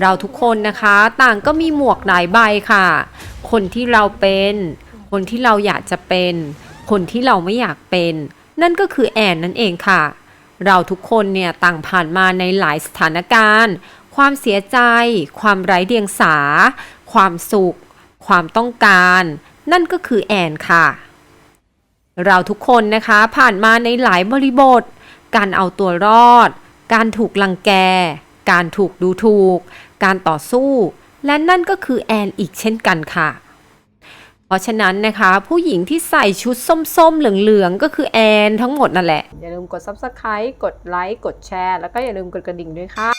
เราทุกคนนะคะต่างก็มีหมวกหลายใบค่ะ คนที่เราเป็น คนที่เราอยากจะเป็น คนที่เราไม่อยากเป็น นั่นก็คือแอนนั่นเองค่ะ เราทุกคนเนี่ยต่างผ่านมาในหลายสถานการณ์ ความเสียใจ ความไร้เดียงสา ความสุข ความต้องการ นั่นก็คือแอนค่ะ เราทุกคนนะคะผ่านมาในหลายบริบท การเอาตัวรอด การถูกลังแก การถูกดูถูก การต่อสู้ และนั่นก็คือแอนอีกเช่นกันค่ะ เพราะฉะนั้นนะคะ ผู้หญิงที่ใส่ชุดส้มๆ เหลืองๆ ก็คือแอนทั้งหมดนั่นแหละ อย่าลืมกด Subscribe กดไลค์กดแชร์แล้วก็อย่าลืมกดกระดิ่งด้วยค่ะ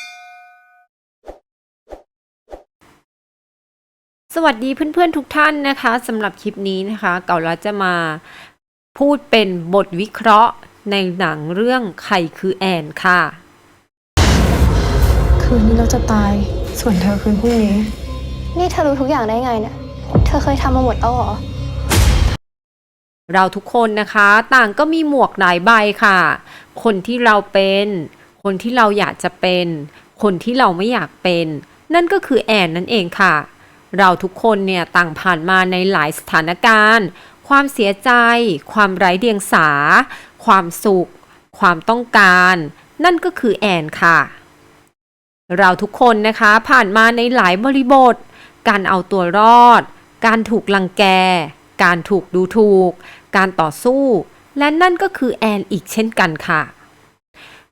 สวัสดีเพื่อนๆทุกท่านนะคะสำหรับคลิปนี้นะคะ เก่าเราจะมาพูดเป็นบทวิเคราะห์ในหนังเรื่องใครคือแอนค่ะ คืนนี้เราจะตาย ส่วนเธอคืนพรุ่งนี้ นี่เธอรู้ทุกอย่างได้ไงเนี่ย เธอเคยทำมาหมดแล้วเหรอ เราทุกคนนะคะ ต่างก็มีหมวกหลายใบค่ะ คนที่เราเป็น คนที่เราอยากจะเป็น คนที่เราไม่อยากเป็น นั่นก็คือแอนนั่นเองค่ะ เราทุกคนเนี่ยต่างผ่านมาในหลายสถานการณ์ ความเสียใจ ความไร้เดียงสา ความสุข ความต้องการ นั่นก็คือแอนค่ะ เราทุกคนนะคะผ่านมาในหลายบริบท การเอาตัวรอด การถูกลังแก การถูกดูถูก การต่อสู้ และนั่นก็คือแอนอีกเช่นกันค่ะ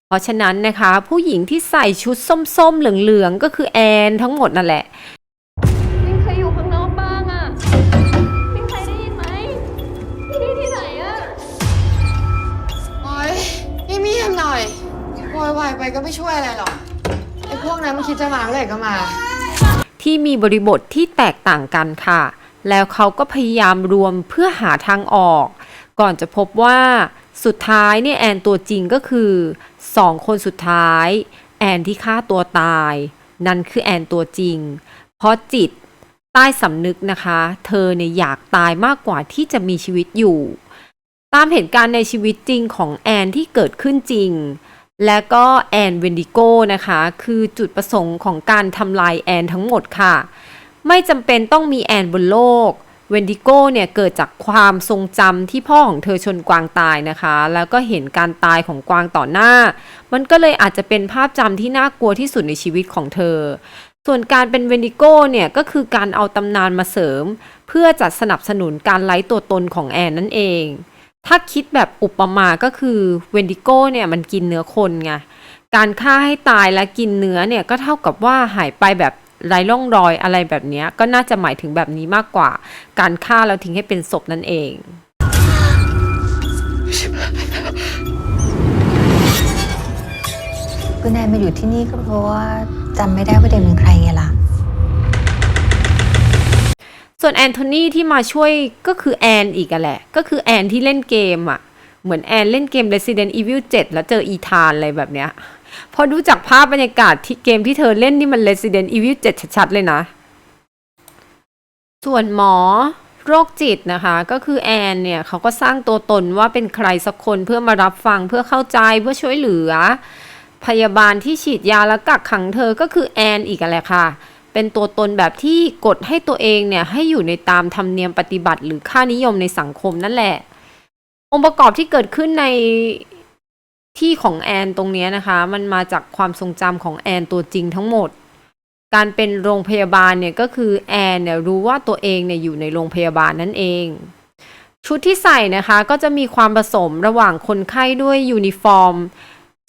เพราะฉะนั้นนะคะ ผู้หญิงที่ใส่ชุดส้มๆ เหลืองๆ ก็คือแอนทั้งหมดนั่นแหละมิ้นเคยอยู่ข้างนอกบ้างอะมิ้นเคยได้ยินไหมที่ที่ไหนอะโอ๊ยพี่เมียมหน่อยโวยวายไปก็ไม่ช่วยอะไรหรอกไอ้ พวกนั้นมันคิดจะมาเมื่อไหร่ก็มา ที่มีบริบทที่แตกต่างกันค่ะ แล้วเขาก็พยายามรวมเพื่อหาทางออก ก่อนจะพบว่าสุดท้ายเนี่ยแอนตัวจริงก็คือสองคนสุดท้าย แอนที่ฆ่าตัวตาย นั่นคือแอนตัวจริง เพราะจิตใต้สำนึกนะคะ เธอเนี่ยอยากตายมากกว่าที่จะมีชีวิตอยู่ ตามเหตุการณ์ในชีวิตจริงของแอนที่เกิดขึ้นจริง และก็แอนเวนดิโก้นะคะ คือจุดประสงค์ของการทำลายแอนทั้งหมดค่ะ ไม่จำเป็นต้องมีแอนบนโลกเวนดิโก้เนี่ยเกิดจากความทรงจำที่พ่อของเธอชนกวางตายนะคะ แล้วก็เห็นการตายของกวางต่อหน้า มันก็เลยอาจจะเป็นภาพจำที่น่ากลัวที่สุดในชีวิตของเธอ ส่วนการเป็นเวนดิโก้เนี่ยก็คือการเอาตำนานมาเสริม เพื่อจัดสนับสนุนการไล่ตัวตนของแอนนั่นเอง ถ้าคิดแบบอุปมาก็คือเวนดิโก้เนี่ยมันกินเนื้อคนไง การฆ่าให้ตายและกินเนื้อเนี่ยก็เท่ากับว่าหายไปแบบไร้ร่องรอยอะไรแบบนี้ก็น่าจะหมายถึงแบบนี้มากกว่า การฆ่าแล้วทิ้งให้เป็นศพนั่นเองคุณแอนมาอยู่ที่นี่ก็เพราะว่าจำไม่ได้ว่าเดนเป็นใครไงล่ะ ส่วนแอนโทนีที่มาช่วยก็คือแอนอีกแหละ ก็คือแอนที่เล่นเกมอะเหมือนแอนเล่นเกม Resident Evil 7 แล้วเจออีธานอะไรแบบเนี้ย พอดูจากภาพบรรยากาศที่เกมที่เธอเล่นนี่มัน Resident Evil 7 ชัดๆ เลยนะ ส่วนหมอโรคจิตนะคะ ก็คือแอนเนี่ยเขาก็สร้างตัวตนว่าเป็นใครสักคนเพื่อมารับฟังเพื่อเข้าใจเพื่อช่วยเหลือ พยาบาลที่ฉีดยาแล้วกักขังเธอก็คือแอนอีกแหละค่ะ เป็นตัวตนแบบที่กดให้ตัวเองเนี่ยให้อยู่ในตามธรรมเนียมปฏิบัติ หรือค่านิยมในสังคมนั่นแหละ องค์ประกอบที่เกิดขึ้นในที่ของแอนตรงนี้นะคะ มันมาจากความทรงจำของแอนตัวจริงทั้งหมด การเป็นโรงพยาบาลเนี่ยก็คือแอนเนี่ยรู้ว่าตัวเองเนี่ยอยู่ในโรงพยาบาลนั่นเอง ชุดที่ใส่นะคะก็จะมีความผสมระหว่างคนไข้ด้วยยูนิฟอร์ม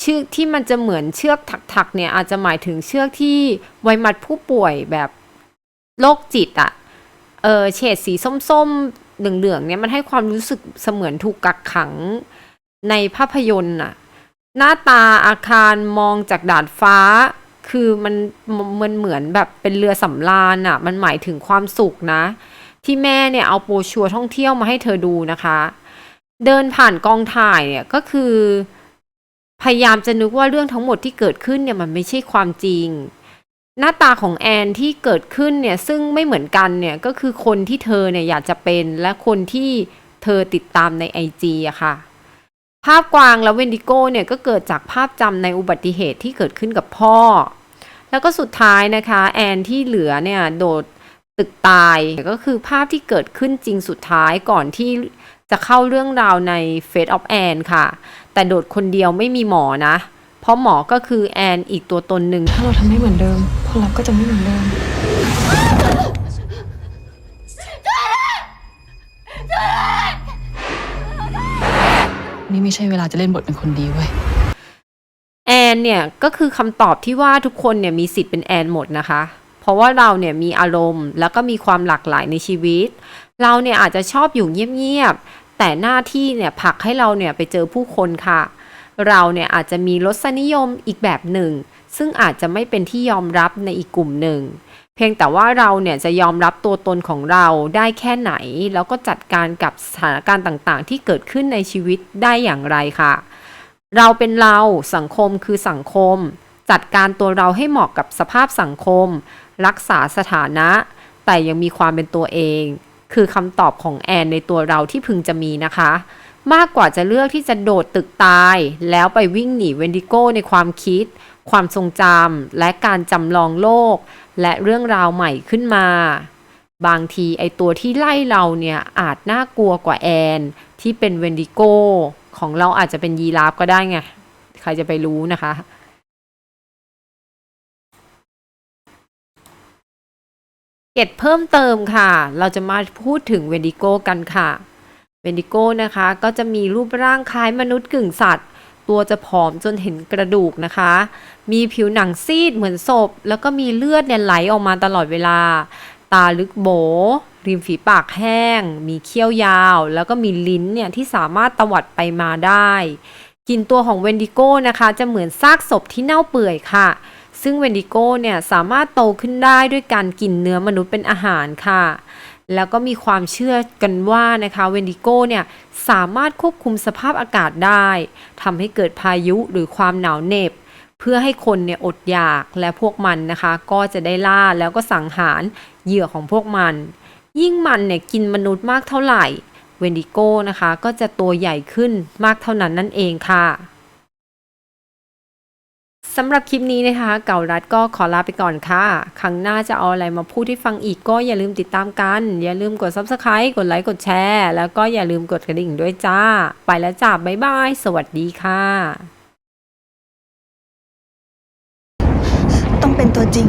เชือกที่มันจะเหมือนเชือกถักๆเนี่ยอาจจะหมายถึงเชือกที่ไว้มัดผู้ป่วยแบบโรคจิตอะเออเฉดสีส้มๆเหลืองๆเนี่ยมันให้ความรู้สึกเสมือนถูกกักขังในภาพยนตร์อะหน้าตาอาคารมองจากดาดฟ้า คือมันมันเหมือนแบบเป็นเรือสำราญอะมันหมายถึงความสุขนะ ที่แม่เนี่ยเอาโปรชัวท่องเที่ยวมาให้เธอดูนะคะ เดินผ่านกองถ่ายเนี่ยก็คือ พยายามจะนึกว่าเรื่องทั้งหมดที่เกิดขึ้นเนี่ยมันไม่ใช่ความจริง หน้าตาของแอนที่เกิดขึ้นเนี่ยซึ่งไม่เหมือนกันเนี่ยก็คือคนที่เธอเนี่ยอยากจะเป็นและคนที่เธอติดตามในไอจีอะค่ะ ภาพกวางและเวนดิโก้เนี่ยก็เกิดจากภาพจำในอุบัติเหตุที่เกิดขึ้นกับพ่อ แล้วก็สุดท้ายนะคะแอนที่เหลือเนี่ยโดดตึกตายก็คือภาพที่เกิดขึ้นจริงสุดท้ายก่อนที่ จะเข้าเรื่องราวใน Fate of Anne ค่ะ แต่โดดคนเดียวไม่มีหมอนะ เพราะหมอก็คือแอนอีกตัวตนหนึ่ง ถ้าเราทำไม่เหมือนเดิมผลลัพธ์ก็จะไม่เหมือนเดิม นี่ไม่ใช่เวลาจะเล่นบทเป็นคนดีเว้ย แอนเนี่ย ก็คือคำตอบที่ว่าทุกคนเนี่ยมีสิทธิ์เป็นแอนหมดนะคะ เพราะว่าเราเนี่ยมีอารมณ์แล้วก็มีความหลากหลายในชีวิต เราเนี่ยอาจจะชอบอยู่เงียบๆ แต่หน้าที่เนี่ยผลักให้เราเนี่ยไปเจอผู้คนค่ะ เราเนี่ยอาจจะมีรสนิยมอีกแบบหนึ่ง ซึ่งอาจจะไม่เป็นที่ยอมรับในอีกกลุ่มหนึ่ง เพียงแต่ว่าเราเนี่ยจะยอมรับตัวตนของเราได้แค่ไหน แล้วก็จัดการกับสถานการณ์ต่างๆ ที่เกิดขึ้นในชีวิตได้อย่างไรค่ะ เราเป็นเราสังคมคือสังคม จัดการตัวเราให้เหมาะกับสภาพสังคม รักษาสถานะ แต่ยังมีความเป็นตัวเอง คือคำตอบของแอนในตัวเราที่พึงจะมีนะคะ มากกว่าจะเลือกที่จะโดดตึกตาย แล้วไปวิ่งหนีเวนดิโก้ในความคิด ความทรงจำและการจำลองโลก และเรื่องราวใหม่ขึ้นมา บางทีไอตัวที่ไล่เราเนี่ยอาจน่ากลัวกว่าแอน ที่เป็นเวนดิโก้ของเราอาจจะเป็นยีราฟก็ได้ไง ใครจะไปรู้นะคะ เก็ตเพิ่มเติมค่ะ เราจะมาพูดถึงเวนดิโก้กันค่ะ เวนดิโก้นะคะก็จะมีรูปร่างคล้ายมนุษย์กึ่งสัตว์ ตัวจะผอมจนเห็นกระดูกนะคะ มีผิวหนังซีดเหมือนศพ แล้วก็มีเลือดเนี่ยไหลออกมาตลอดเวลา ตาลึกโบ ริมฝีปากแห้ง มีเขี้ยวยาว แล้วก็มีลิ้นเนี่ยที่สามารถตวัดไปมาได้กลิ่นตัวของเวนดิโก้นะคะ จะเหมือนซากศพที่เน่าเปื่อยค่ะ ซึ่งเวนดิโก้เนี่ยสามารถโตขึ้นได้ด้วยการกินเนื้อมนุษย์เป็นอาหารค่ะ แล้วก็มีความเชื่อกันว่านะคะเวนดิโก้เนี่ยสามารถควบคุมสภาพอากาศได้ทำให้เกิดพายุหรือความหนาวเหน็บเพื่อให้คนเนี่ยอดอยากและพวกมันนะคะ ก็จะได้ล่าแล้วก็สังหารเหยื่อของพวกมัน ยิ่งมันเนี่ยกินมนุษย์มากเท่าไหร่ เวนดิโก้นะคะ ก็จะตัวใหญ่ขึ้นมากเท่านั้นนั่นเองค่ะ สำหรับคลิปนี้นะคะ เก่ารัดก็ขอลาไปก่อนค่ะ ครั้งหน้าจะเอาอะไรมาพูดให้ฟังอีกก็อย่าลืมติดตามกัน อย่าลืมกด subscribe กดไลค์กดแชร์ แล้วก็อย่าลืมกดกระดิ่งด้วยจ้า ไปแล้วจ้า บ๊ายบาย สวัสดีค่ะ ต้องเป็นตัวจริง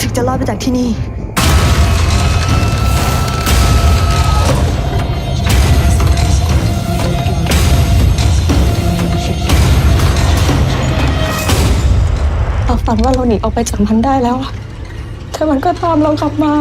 ถึงจะรอดไปจากที่นี่ ฝันว่าเราหนีออกไปจากมันได้แล้ว แต่มันก็ตามเรากลับมา